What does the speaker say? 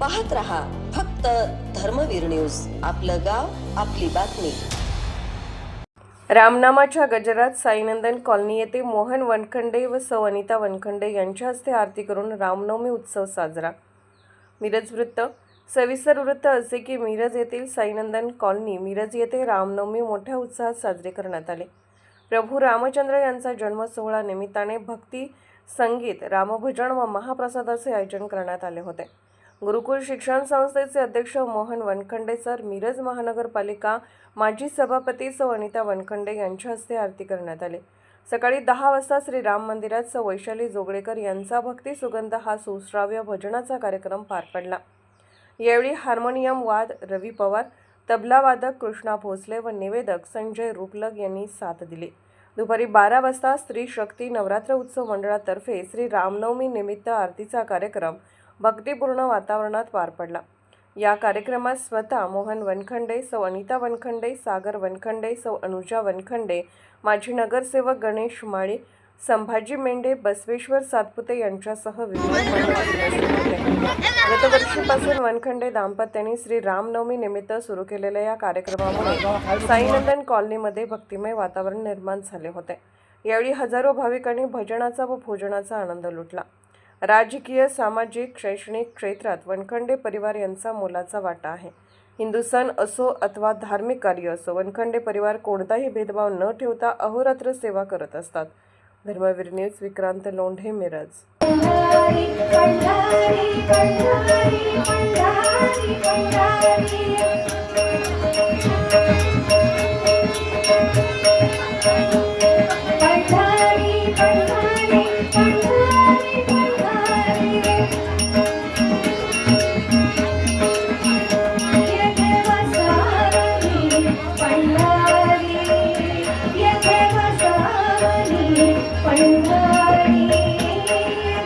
पाहत रहा फक्त धर्मवीर न्यूज. आपलं गाव आपली बातमी. रामनामाच्या गजरात साईनंदन कॉलनी येथे मोहन वनखंडे व सौ अनिता वनखंडे यांच्या हस्ते आरती करून रामनवमी उत्सव साजरा. मिरज वृत्त. सविस्तर वृत्त असे की मिरज येथील साईनंदन कॉलनी मिरज येथे रामनवमी मोठ्या उत्साहात साजरे करण्यात आले. प्रभू रामचंद्र यांचा जन्म सोहळा निमित्ताने भक्ती संगीत रामभजन व महाप्रसादाचे आयोजन करण्यात आले होते. गुरुकुल शिक्षण संस्थेचे अध्यक्ष मोहन वनखंडे सर मिरज महानगरपालिका माजी सभापती सौ अनिता वनखंडे यांच्या हस्ते आरती करण्यात आली. सकाळी दहा वाजता श्री राम मंदिरात सौ वैशाली जोगळेकर यांचा भक्ती सुगंध हा सुश्राव्य भजनाचा कार्यक्रम पार पडला. यावेळी हार्मोनियम वाद रवी पवार तबला वादक कृष्णा भोसले व निवेदक संजय रुपलग यांनी साथ दिली. दुपारी बारा वाजता स्त्री शक्ती नवरात्र उत्सव मंडळातर्फे श्री रामनवमी निमित्त आरतीचा कार्यक्रम भक्तिपूर्ण वातावरणात पार पडला. या कार्यक्रमात स्वतः मोहन वनखंडे सौ अनिता वनखंडे सागर वनखंडे सौ अनुजा वनखंडे माजी नगरसेवक गणेश माळे संभाजी मेंढे बसवेश्वर सातपुते यांच्यासह विविध गतवर्षीपासून वनखंडे दाम्पत्यांनी श्री रामनवमी निमित्त सुरू केलेल्या या कार्यक्रमामुळे साईनंदन कॉलनीमध्ये भक्तिमय वातावरण निर्माण झाले होते. यावेळी हजारो भाविकांनी भजनाचा व भोजनाचा आनंद लुटला. राजकीय सामाजिक शैक्षणिक क्षेत्रात वनखंडे परिवार यांचा मोलाचा वाटा आहे. हिंदू सण असो अथवा धार्मिक कार्य असो वनखंडे परिवार कोणताही भेदभाव न ठेवता अहोरात्र सेवा करत असतात. धर्मवीर न्यूज विक्रांत लोंढे मिरज.